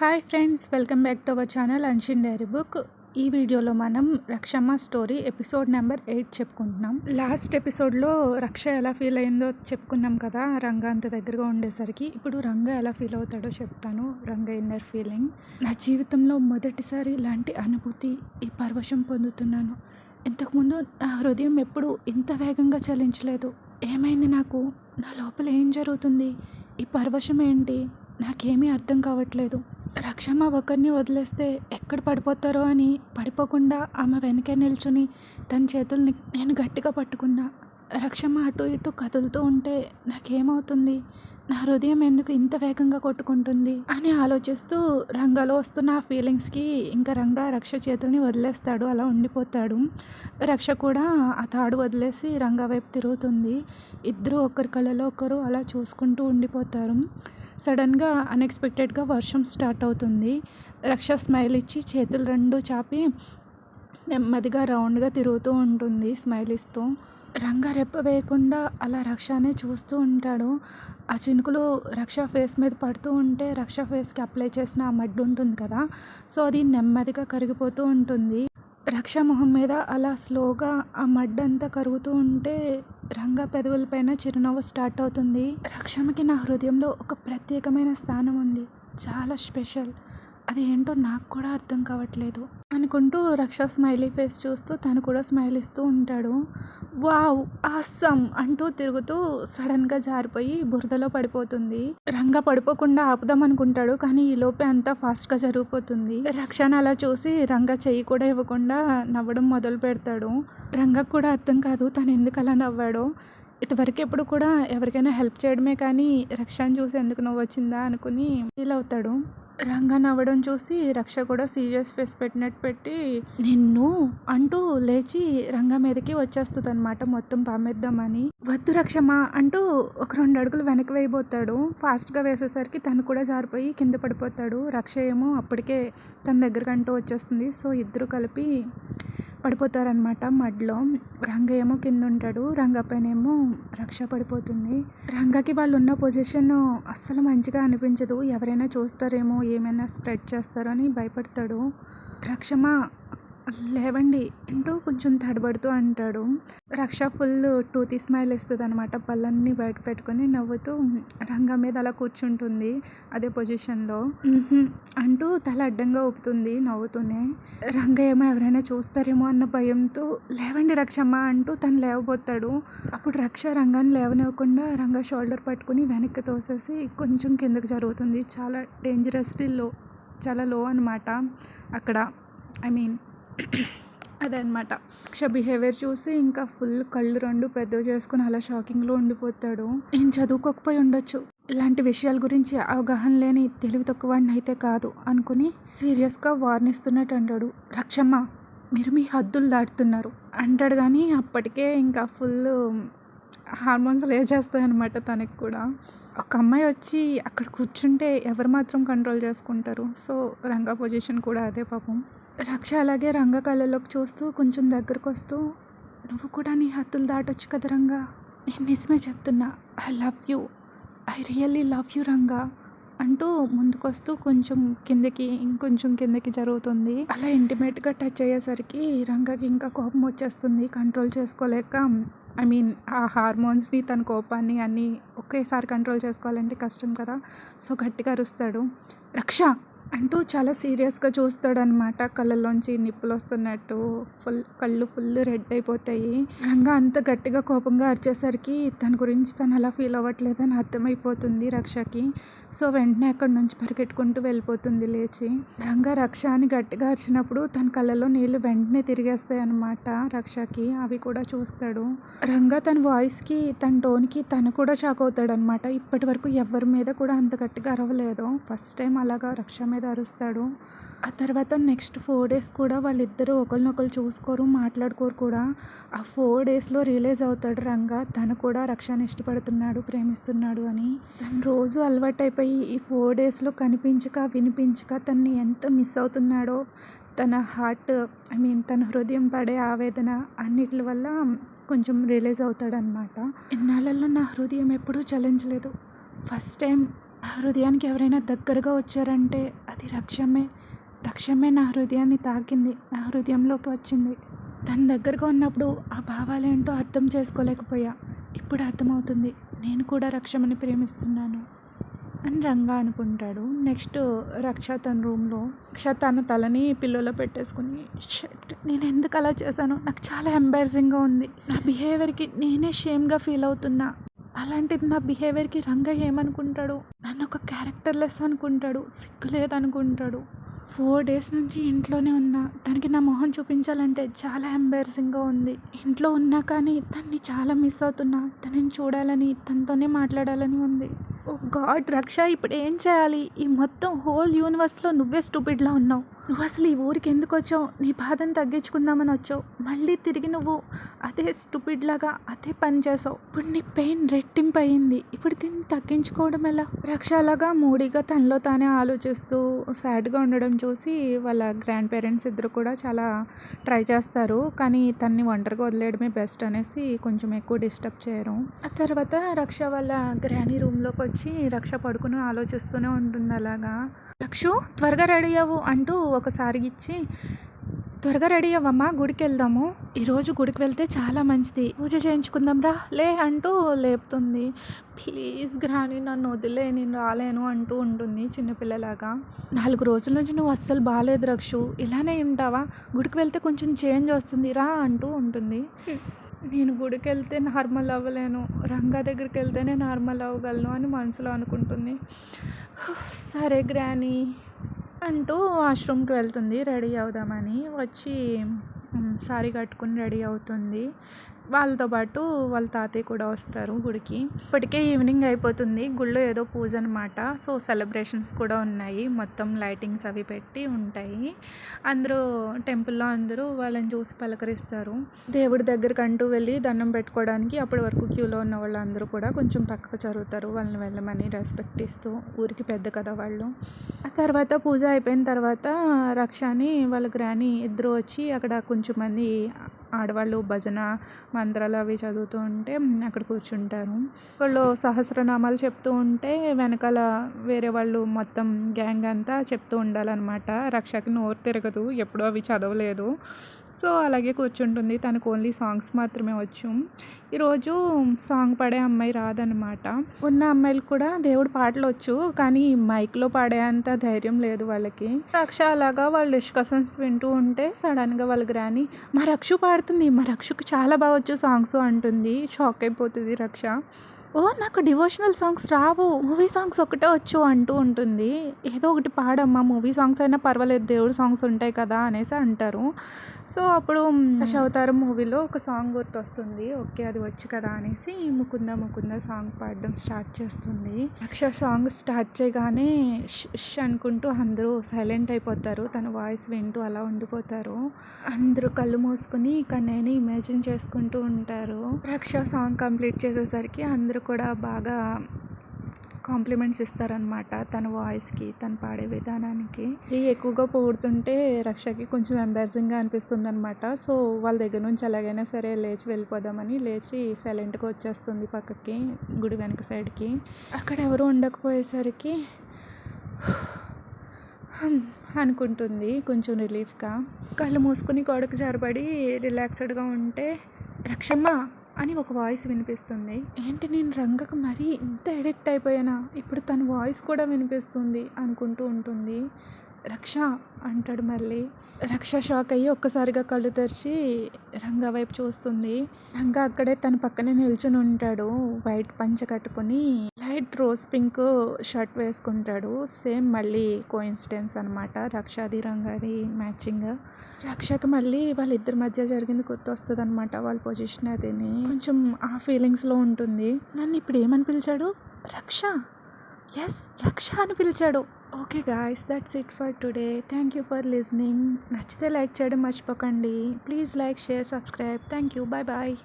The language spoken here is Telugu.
Hi friends welcome back to our channel అన్షిన్ diary book. ఈ వీడియోలో మనం Rakshamma story episode number eight చెప్పుకుంటున్నాం. లాస్ట్ ఎపిసోడ్లో రక్ష ఎలా ఫీల్ అయిందో చెప్పుకున్నాం కదా రంగ అంత దగ్గరగా ఉండేసరికి. ఇప్పుడు రంగ ఎలా ఫీల్ అవుతాడో చెప్తాను. రంగ ఇన్నర్ ఫీలింగ్. నా జీవితంలో మొదటిసారి ఇలాంటి అనుభూతి ఈ పరవశం పొందుతున్నాను. ఇంతకుముందు నా హృదయం ఎప్పుడు ఇంత వేగంగా చలించలేదు. ఏమైంది నాకు? నా లోపల ఏం జరుగుతుంది? ఈ పరవశం ఏంటి? నాకేమీ అర్థం కావట్లేదు. రక్షమ్మ ఒకరిని వదిలేస్తే ఎక్కడ పడిపోతారో అని పడిపోకుండా ఆమె వెనకే నిల్చుని తన చేతుల్ని నేను గట్టిగా పట్టుకున్నా. రక్షమ్మ అటు ఇటు కదులుతూ ఉంటే నాకేమవుతుంది? నా హృదయం ఎందుకు ఇంత వేగంగా కొట్టుకుంటుంది? అని ఆలోచిస్తూ రంగలో వస్తున్న ఆ ఫీలింగ్స్కి ఇంకా రంగ రక్ష చేతుల్ని వదిలేస్తాడు అలా ఉండిపోతాడు. రక్ష కూడా ఆ తాడు వదిలేసి రంగ వైపు తిరుగుతుంది. ఇద్దరు ఒకరి కళ్ళలో ఒకరు అలా చూసుకుంటూ ఉండిపోతారు. సడన్గా అన్ఎక్స్పెక్టెడ్గా వర్షం స్టార్ట్ అవుతుంది. రక్ష స్మైల్ ఇచ్చి చేతులు రెండు చాపి నెమ్మదిగా రౌండ్గా తిరుగుతూ ఉంటుంది స్మైల్ ఇస్తూ. రంగా రెప్ప వేయకుండా అలా రక్షనే చూస్తూ ఉంటాడు. ఆ చినుకులు రక్ష ఫేస్ మీద పడుతూ ఉంటే రక్ష ఫేస్కి అప్లై చేసిన ఆ మడ్డు ఉంటుంది కదా సో అది నెమ్మదిగా కరిగిపోతూ ఉంటుంది. రక్ష మొహం మీద అలా స్లోగా ఆ మడ్డంతా కరుగుతూ ఉంటే రంగ పెదవులపైన చిరునవ్వు స్టార్ట్ అవుతుంది. రక్షమకి నా హృదయంలో ఒక ప్రత్యేకమైన స్థానం ఉంది. చాలా స్పెషల్. అది ఏంటో నాకు కూడా అర్థం కావట్లేదు. అనుకుంటూ రక్ష స్మైలీ ఫేస్ చూస్తూ తను కూడా స్మైల్ ఇస్తూ ఉంటాడు. వావ్ ఆసం అంటూ తిరుగుతూ సడన్గా జారిపోయి బురదలో పడిపోతుంది. రంగ పడిపోకుండా ఆపుదాం అనుకుంటాడు కానీ ఈ లోపే అంతా ఫాస్ట్గా జరిగిపోతుంది. రక్షణ అలా చూసి రంగ చెయ్యి కూడా ఇవ్వకుండా నవ్వడం మొదలు పెడతాడు రంగకు కూడా అర్థం కాదు తను ఎందుకు అలా నవ్వాడో. ఇంతవరకు ఎప్పుడు కూడా ఎవరికైనా హెల్ప్ చేయడమే కానీ రక్షణ చూసి ఎందుకు నువ్వు వచ్చిందా అనుకుని ఫీల్ అవుతాడు. రంగా నవ్వడం చూసి రక్ష కూడా సీరియస్ ఫేస్ పెట్టినట్టు పెట్టి నిన్ను అంటూ లేచి రంగ మీదకి వచ్చేస్తుంది అనమాట మొత్తం పామేద్దామని. వద్దు రక్షమా అంటూ ఒక రెండు అడుగులు వెనక్కి వేయబోతాడు. ఫాస్ట్గా వేసేసరికి తను కూడా జారిపోయి కింద పడిపోతాడు. రక్ష ఏమో అప్పటికే తన దగ్గరకంటూ వచ్చేస్తుంది. సో ఇద్దరు కలిపి పడిపోతారనమాట మడ్లో. రంగ ఏమో కింద ఉంటాడు రంగ పైనేమో రక్ష పడిపోతుంది. రంగకి వాళ్ళు ఉన్న పొజిషన్ అస్సలు మంచిగా అనిపించదు. ఎవరైనా చూస్తారేమో ఏమైనా స్ప్రెడ్ చేస్తారో అని భయపడతాడు. రక్షమ? లేవండి. అంటూ కొంచెం తడబడుతూ అంటాడు. రక్ష ఫుల్ టూతీ స్మైల్ ఇస్తుంది అనమాట పళ్ళన్నీ బయట పెట్టుకొని నవ్వుతూ రంగ మీద అలా కూర్చుంటుంది అదే పొజిషన్లో. అంటూ తల అడ్డంగా ఊపుతుంది నవ్వుతూనే. రంగ ఏమో ఎవరైనా చూస్తారేమో అన్న భయంతో లేవండి రక్షమ్మ అంటూ తను లేవబోతాడు. అప్పుడు రక్ష రంగాన్ని లేవనివ్వకుండా రంగ షోల్డర్ పట్టుకుని వెనక్కి తోసేసి కొంచెం కిందకి జరుగుతుంది. చాలా డేంజరస్లీ లో చాలా లో అనమాట అక్కడ. ఐ మీన్ అదనమాట అక్ష బిహేవియర్ చూసి ఇంకా ఫుల్ కళ్ళు రెండు పెద్దవి చేసుకుని అలా షాకింగ్లో ఉండిపోతాడు. నేను చదువుకోకపోయి ఉండొచ్చు. ఇలాంటి విషయాల గురించి అవగాహన లేని తెలివి తక్కువని అయితే కాదు అనుకుని సీరియస్గా వార్నిస్తున్నట్టు అంటాడు. రక్షమ్మ మీరు మీ హద్దులు దాటుతున్నారు. అంటాడు కానీ అప్పటికే ఇంకా ఫుల్ హార్మోన్స్ లేచేస్తాయన్నమాట తనకి కూడా. ఒక అమ్మాయి వచ్చి అక్కడ కూర్చుంటే ఎవరు మాత్రం కంట్రోల్ చేసుకుంటారు. సో రంగా పొజిషన్ కూడా అదే పాపం. రక్ష అలాగే రంగ కళ్ళలోకి చూస్తూ కొంచెం దగ్గరకు వస్తూ నువ్వు కూడా నీ హద్దులు దాటొచ్చు కదా రంగా? నేను నిజమే చెప్తున్నా. I love you. I really love you Ranga. అంటూ ముందుకొస్తూ కొంచెం కిందకి ఇంకొంచెం కిందకి జరుగుతుంది. అలా ఇంటిమేట్గా టచ్ అయ్యేసరికి రంగకి ఇంకా కోపం వచ్చేస్తుంది. కంట్రోల్ చేసుకోలేక ఐ మీన్ ఆ హార్మోన్స్ని తన కోపాన్ని అన్నీ ఒకేసారి కంట్రోల్ చేసుకోవాలంటే కష్టం కదా. సో గట్టిగా అరుస్తాడు. రక్ష అంటూ చాలా సీరియస్గా చూస్తాడనమాట కళ్ళల్లోంచి నిప్పులు వస్తున్నట్టు ఫుల్ కళ్ళు ఫుల్ రెడ్ అయిపోతాయి. రంగా అంత గట్టిగా కోపంగా అరిచేసరికి తన గురించి తను అలా ఫీల్ అవ్వట్లేదని అర్థమైపోతుంది రక్షకి. సో వెంటనే అక్కడ నుంచి పరిగెట్టుకుంటూ వెళ్ళిపోతుంది లేచి. రంగా రక్ష అని గట్టిగా అరిచినప్పుడు తన కళ్ళలో నీళ్ళు వెంటనే తిరిగేస్తాయి అనమాట రక్షకి. అవి కూడా చూస్తాడు. రంగా తన వాయిస్కి తన టోన్కి తను కూడా షాక్ అవుతాడనమాట ఇప్పటి వరకు ఎవరి మీద కూడా అంత గట్టిగా అరవలేదు. ఫస్ట్ టైం అలాగా రక్ష మీద అరుస్తాడు. ఆ తర్వాత నెక్స్ట్ ఫోర్ డేస్ కూడా వాళ్ళిద్దరూ ఒకరినొకరు చూసుకోరు మాట్లాడుకోరు కూడా. ఆ ఫోర్ డేస్లో రిలీజ్ అవుతాడు రంగా తను కూడా రక్షణ ఇష్టపడుతున్నాడు ప్రేమిస్తున్నాడు అని. తను రోజు అలవాటు అయిపోయి ఈ ఫోర్ డేస్లో కనిపించక వినిపించక తన్ని ఎంత మిస్ అవుతున్నాడో తన హార్ట్ ఐ మీన్ తన హృదయం పడే ఆవేదన అన్నిటి వల్ల కొంచెం రిలీజ్ అవుతాడనమాట ఇన్నాళ్ళల్లో నా హృదయం ఎప్పుడూ చలించలేదు. ఫస్ట్ టైం ఆ హృదయానికి ఎవరైనా దగ్గరగా వచ్చారంటే అది రక్ష్యమే రక్షమే. రక్షమే నా హృదయాన్ని తాకింది. నా హృదయంలోకి వచ్చింది. తన దగ్గరగా ఉన్నప్పుడు ఆ భావాలేంటో అర్థం చేసుకోలేకపోయా. ఇప్పుడు అర్థమవుతుంది. నేను కూడా రక్షమని ప్రేమిస్తున్నాను అని రంగా అనుకుంటాడు. నెక్స్ట్ రక్ష తన రూమ్లో. రక్ష తన తలని పిల్లలో పెట్టేసుకుని షర్ట్ నేను ఎందుకు అలా చేశాను? నాకు చాలా ఎంబారసింగ్గా ఉంది. నా బిహేవియర్కి నేనే షేమ్గా ఫీల్ అవుతున్నా. అలాంటిది నా బిహేవియర్కి రంగయ్య ఏమనుకుంటాడు? నన్ను ఒక క్యారెక్టర్లెస్ అనుకుంటాడు సిగ్గు లేదనుకుంటాడు ఫోర్ డేస్ నుంచి ఇంట్లోనే ఉన్నా తనకి నా మొహం చూపించాలంటే చాలా ఎంబారసింగ్గా ఉంది. ఇంట్లో ఉన్నా కానీ తన్ని చాలా మిస్ అవుతున్నా తనని చూడాలని తనతోనే మాట్లాడాలని ఉంది. ఓ గాడ్ రక్ష ఇప్పుడు ఏం చేయాలి? ఈ మొత్తం హోల్ యూనివర్స్లో నువ్వే స్టూపిడ్లా ఉన్నావు. నువ్వు అసలు ఈ ఊరికి ఎందుకు వచ్చావు? నీ బాధను తగ్గించుకుందామని వచ్చావు. మళ్ళీ తిరిగి నువ్వు అదే స్టూపిడ్ లాగా అదే పని చేసావు. ఇప్పుడు నీ పెయిన్ రెట్టింపు అయింది ఇప్పుడు దీన్ని తగ్గించుకోవడం ఎలా? రక్షలాగా మూడిగా మూడీగా తనలో తానే ఆలోచిస్తూ సాడ్గా ఉండడం చూసి వాళ్ళ గ్రాండ్ పేరెంట్స్ ఇద్దరు కూడా చాలా ట్రై చేస్తారు. కానీ తన్ని ఒంటరిగా వదిలేయడమే బెస్ట్ అనేసి కొంచెం ఎక్కువ డిస్టర్బ్ చేయరు. ఆ తర్వాత రక్ష వాళ్ళ గ్రానీ రూమ్లోకి వచ్చి రక్ష పడుకుని ఆలోచిస్తూనే ఉంటుంది అలాగా. రక్షు త్వరగా రెడీ అవ్వు అంటూ ఒకసారి ఇచ్చి త్వరగా రెడీ అవ్వమ్మా గుడికి వెళ్దాము. ఈరోజు గుడికి వెళ్తే చాలా మంచిది. పూజ చేయించుకుందాం రా. లే అంటూ లేపుతుంది. ప్లీజ్ గ్రాని నన్ను వదిలే నేను రాలేను అంటూ ఉంటుంది చిన్నపిల్లలాగా. నాలుగు రోజుల నుంచి నువ్వు అస్సలు బాగాలేదు రక్షు. ఇలానే ఉంటావా? గుడికి వెళ్తే కొంచెం చేంజ్ వస్తుంది రా అంటూ ఉంటుంది. నేను గుడికి వెళ్తే నార్మల్ అవ్వలేను. రంగా దగ్గరికి వెళ్తేనే నార్మల్ అవ్వగలను అని మనసులో అనుకుంటుంది. సరే గ్రానీ. అంటూ వాష్రూమ్కి వెళ్తుంది రెడీ అవుదామని. వచ్చి సారీ కట్టుకుని రెడీ అవుతుంది. వాళ్ళతో పాటు వాళ్ళ తాతయ్య కూడా వస్తారు గుడికి. ఇప్పటికే ఈవినింగ్ అయిపోతుంది. గుళ్ళో ఏదో పూజ అనమాట సో సెలబ్రేషన్స్ కూడా ఉన్నాయి. మొత్తం లైటింగ్స్ అవి పెట్టి ఉంటాయి. అందరూ టెంపుల్లో అందరూ వాళ్ళని చూసి పలకరిస్తారు. దేవుడి దగ్గరికి అంటూ వెళ్ళి దండం పెట్టుకోవడానికి అప్పటి వరకు క్యూలో ఉన్న వాళ్ళందరూ కూడా కొంచెం పక్కకు జరుగుతారు వాళ్ళని వెళ్ళమని రెస్పెక్ట్ ఇస్తూ ఊరికి పెద్ద కదా వాళ్ళు. ఆ తర్వాత పూజ అయిపోయిన తర్వాత రక్షాని వాళ్ళ గ్రాని ఇద్దరు వచ్చి అక్కడ కొంచెం మంది ఆడవాళ్ళు భజన మంత్రాలు అవి చదువుతూ ఉంటే అక్కడ కూర్చుంటారు. వాళ్ళు సహస్రనామాలు చెప్తూ ఉంటే వెనకాల వేరే వాళ్ళు మొత్తం గ్యాంగ్ అంతా చెప్తూ ఉండాలన్నమాట. రక్షకి నోరు తిరగదు ఎప్పుడూ అవి చదవలేదు. సో అలాగే కూర్చుంటుంది. తనకు ఓన్లీ సాంగ్స్ మాత్రమే వచ్చు. ఈరోజు సాంగ్ పాడే అమ్మాయి రాదనమాట ఉన్న అమ్మాయిలు కూడా దేవుడు పాటలు వచ్చు కానీ మైక్లో పాడేంత ధైర్యం లేదు వాళ్ళకి. రక్ష అలాగా వాళ్ళు డిస్కషన్స్ వింటూ ఉంటే సడన్గా వాళ్ళకి రాని మా రక్షు పాడుతుంది మా రక్షకు చాలా బాగా వచ్చు సాంగ్స్ అంటుంది. షాక్ అయిపోతుంది రక్ష. ఓ నాకు డివోషనల్ సాంగ్స్ రావు మూవీ సాంగ్స్ ఒకటే వచ్చు అంటూ ఉంటుంది. ఏదో ఒకటి పాడమ్మా మూవీ సాంగ్స్ అయినా పర్వాలేదు దేవుడు సాంగ్స్ ఉంటాయి కదా అనేసి అంటారు. సో అప్పుడు దశావతారం మూవీలో. ఒక సాంగ్ గుర్తొస్తుంది. ఓకే అది వచ్చు కదా అనేసి ముకుంద ముకుంద సాంగ్ పాడడం స్టార్ట్ చేస్తుంది. అక్ష సాంగ్ స్టార్ట్ చేయగానే ష్ అనుకుంటూ అందరూ సైలెంట్ అయిపోతారు. తన వాయిస్ వింటూ అలా ఉండిపోతారు. అందరూ కళ్ళు మూసుకుని కన్నయ్యని ఇమాజిన్ చేసుకుంటూ ఉంటారు. రక్ష సాంగ్ కంప్లీట్ చేసేసరికి అందరూ కూడా బాగా కాంప్లిమెంట్స్ ఇస్తారనమాట తన వాయిస్కి తను పాడే విధానానికి. ఈ ఎక్కువగా పొగుడుతుంటే రక్షకి కొంచెం ఎంబారసింగ్గా అనిపిస్తుంది అనమాట సో వాళ్ళ దగ్గర నుంచి ఎలాగైనా సరే లేచి వెళ్ళిపోదామని లేచి సైలెంట్గా వచ్చేస్తుంది పక్కకి గుడి వెనక సైడ్కి అక్కడ ఎవరు ఉండకపోయేసరికి అనుకుంటుంది కొంచెం రిలీఫ్గా కళ్ళు మూసుకుని గోడకు జారబడి రిలాక్స్డ్గా ఉంటే రక్షమ్మ అని ఒక వాయిస్ వినిపిస్తుంది. ఏంటి నేను రంగకు మరీ ఇంత ఎడిక్ట్ అయిపోయానా? ఇప్పుడు తన వాయిస్ కూడా వినిపిస్తుంది అనుకుంటూ ఉంటుంది. రక్ష అంటాడు మళ్ళీ. రక్ష షాక్ అయ్యి ఒక్కసారిగా కళ్ళు తెరిచి రంగ వైపు చూస్తుంది. రంగ అక్కడే తన పక్కనే నిల్చుని ఉంటాడు. వైట్ పంచ కట్టుకుని లైట్ రోజ్ పింక్ షర్ట్ వేసుకుంటాడు. సేమ్ మళ్ళీ కోయిన్సిడెన్స్ అనమాట రక్షాది రంగాది మ్యాచింగ్. రక్షకి మళ్ళీ వాళ్ళిద్దరి మధ్య జరిగింది గుర్తొస్తుంది అనమాట వాళ్ళ పొజిషన్ అదిని. కొంచెం ఆ ఫీలింగ్స్లో ఉంటుంది. నన్ను ఇప్పుడు ఏమని పిలిచాడు? రక్ష? ఎస్ రక్ష అని పిలిచాడు. Okay guys that's it for today thank you for listening నచ్చితే లైక్ చేయడం మర్చిపోకండి. Please like share subscribe thank you bye bye